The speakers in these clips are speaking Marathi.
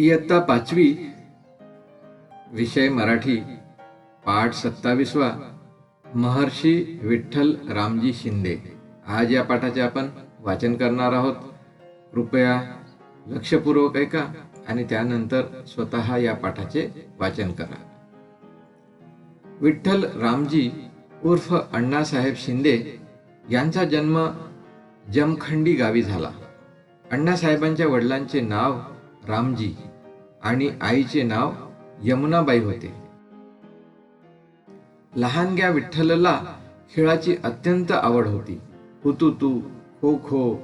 इयत्ता पाचवी विषय मराठी पाठ सत्तावीसवा महर्षी विठ्ठल रामजी शिंदे. आज या पाठाचे आपण वाचन करणार आहोत. कृपया लक्षपूर्वक ऐका आणि त्यानंतर स्वतः या पाठाचे वाचन करा. विठ्ठल रामजी उर्फ अण्णासाहेब शिंदे यांचा जन्म जमखंडी गावी झाला. अण्णासाहेबांच्या वडिलांचे नाव रामजी. आणि आईचे नाव यमुनाबाई होते. लहानग्या विठ्ठलला खेळाची अत्यंत आवड होती. हुतुतू खो खो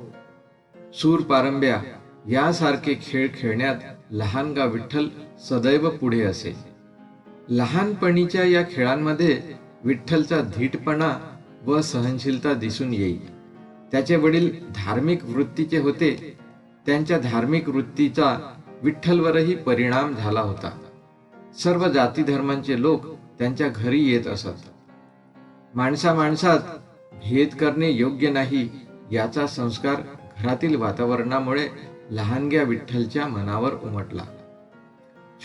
सूर पारंब्या यासारखे खेळ खेळण्यात लहानगा विठ्ठल सदैव पुढे असे. लहानपणीच्या या खेळांमध्ये विठ्ठलचा धीटपणा व सहनशीलता दिसून येई. त्याचे वडील धार्मिक वृत्तीचे होते. त्यांच्या धार्मिक वृत्तीचा विठ्ठलवरही परिणाम झाला होता. सर्व जाती धर्मांचे लोक त्यांच्या घरी येत असत. माणसा माणसात भेद करणे योग्य नाही याचा संस्कार घरातील वातावरणामुळे लहानग्या विठ्ठलच्या मनावर उमटला.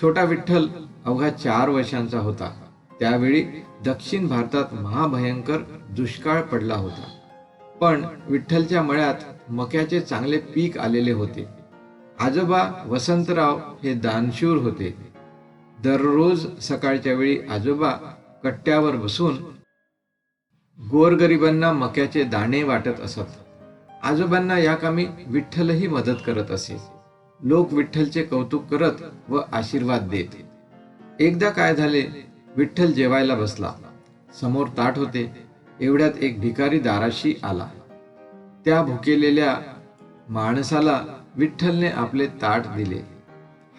छोटा विठ्ठल अवघा चार वर्षांचा होता. त्यावेळी दक्षिण भारतात महाभयंकर दुष्काळ पडला होता. पण विठ्ठलच्या मळ्यात मक्याचे चांगले पीक आलेले होते. आजोबा वसंतराव हे दानशूर होते. दररोज सकाळच्या वेळी आजोबा कट्ट्यावर बसून गोरगरिबांना मक्याचे दाणे वाटत असत. आजोबांना या कामी विठ्ठलही मदत करत असे. लोक विठ्ठलचे कौतुक करत व आशीर्वाद देत. एकदा काय झाले विठ्ठल जेवायला बसला. समोर ताट होते. एवढ्यात एक भिकारी दाराशी आला. त्या भुकेलेल्या माणसाला विठ्ठलने आपले ताट दिले.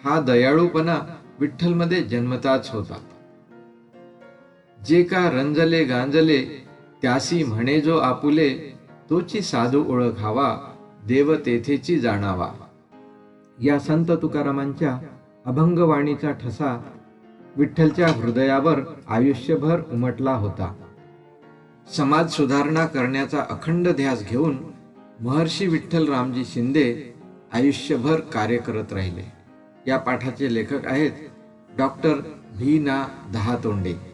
हा दयाळूपणा विठ्ठलमध्ये जन्मताच होता. जे का रंजले गांजले त्यासी म्हणे जो आपुले तोची साधू ओळखावा देव तेथेची जाणावा. या संत तुकारामांच्या अभंगवाणीचा ठसा विठ्ठलच्या हृदयावर आयुष्यभर उमटला होता. समाज सुधारणा करण्याचा अखंड ध्यास घेऊन महर्षी विठ्ठल रामजी शिंदे आयुष्यभर कार्य करत राहिले. या पाठाचे लेखक आहेत डॉक्टर भी ना दहातोंडे.